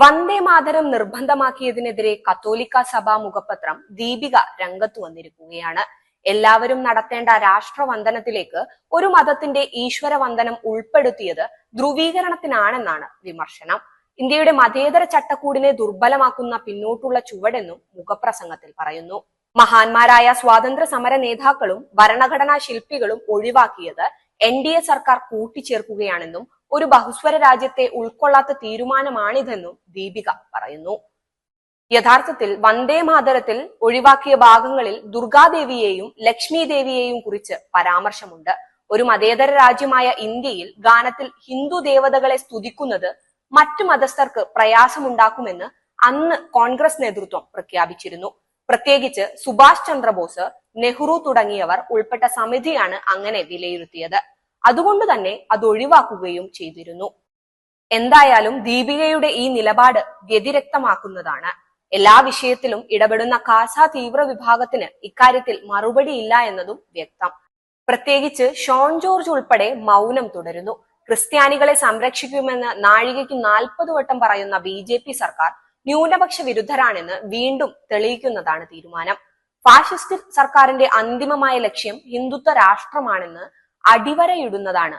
വന്ദേ മാതരം നിർബന്ധമാക്കിയതിനെതിരെ കത്തോലിക്ക സഭാ മുഖപത്രം ദീപിക രംഗത്ത് വന്നിരിക്കുകയാണ്. എല്ലാവരും നടത്തേണ്ട രാഷ്ട്രവന്ദനത്തിലേക്ക് ഒരു മതത്തിന്റെ ഈശ്വര വന്ദനം ഉൾപ്പെടുത്തിയത് ധ്രുവീകരണത്തിനാണെന്നാണ് വിമർശനം. ഇന്ത്യയുടെ മതേതര ചട്ടക്കൂടിനെ ദുർബലമാക്കുന്ന പിന്നോട്ടുള്ള ചുവടെന്നും മുഖപ്രസംഗത്തിൽ പറയുന്നു. മഹാന്മാരായ സ്വാതന്ത്ര്യ സമര നേതാക്കളും ഭരണഘടനാ ശില്പികളും ഒഴിവാക്കിയത് എൻ ഡി എ സർക്കാർ കൂട്ടിച്ചേർക്കുകയാണെന്നും ഒരു ബഹുസ്വര രാജ്യത്തെ ഉൾക്കൊള്ളാത്ത തീരുമാനമാണിതെന്നും ദീപിക പറയുന്നു. യഥാർത്ഥത്തിൽ വന്ദേ മാതരത്തിൽ ഒഴിവാക്കിയ ഭാഗങ്ങളിൽ ദുർഗാദേവിയെയും ലക്ഷ്മി ദേവിയെയും കുറിച്ച് പരാമർശമുണ്ട്. ഒരു മതേതര രാജ്യമായ ഇന്ത്യയിൽ ഗാനത്തിൽ ഹിന്ദു ദേവതകളെ സ്തുതിക്കുന്നത് മറ്റു മതസ്ഥർക്ക് പ്രയാസമുണ്ടാക്കുമെന്ന് അന്ന് കോൺഗ്രസ് നേതൃത്വം പ്രഖ്യാപിച്ചിരുന്നു. പ്രത്യേകിച്ച് സുഭാഷ് ചന്ദ്രബോസ് നെഹ്റു തുടങ്ങിയവർ ഉൾപ്പെട്ട സമിതിയാണ് അങ്ങനെ വിലയിരുത്തിയത്. അതുകൊണ്ട് തന്നെ അത് ഒഴിവാക്കുകയും ചെയ്തിരുന്നു. എന്തായാലും ദീപികയുടെ ഈ നിലപാട് വ്യതിരക്തമാക്കുന്നതാണ്. എല്ലാ വിഷയത്തിലും ഇടപെടുന്ന കാസ തീവ്ര വിഭാഗത്തിന് ഇക്കാര്യത്തിൽ മറുപടി ഇല്ല എന്നതും വ്യക്തം. പ്രത്യേകിച്ച് ഷോൺ ജോർജ് ഉൾപ്പെടെ മൗനം തുടരുന്നു. ക്രിസ്ത്യാനികളെ സംരക്ഷിക്കുമെന്ന് നാഴികയ്ക്ക് നാൽപ്പത് വട്ടം പറയുന്ന ബി ജെ പി സർക്കാർ ന്യൂനപക്ഷ വിരുദ്ധരാണെന്ന് വീണ്ടും തെളിയിക്കുന്നതാണ് തീരുമാനം. ഫാഷിസ്റ്റ് സർക്കാരിന്റെ അന്തിമമായ ലക്ഷ്യം ഹിന്ദുത്വ രാഷ്ട്രമാണെന്ന് അടിവരയിടുന്നതാണ്.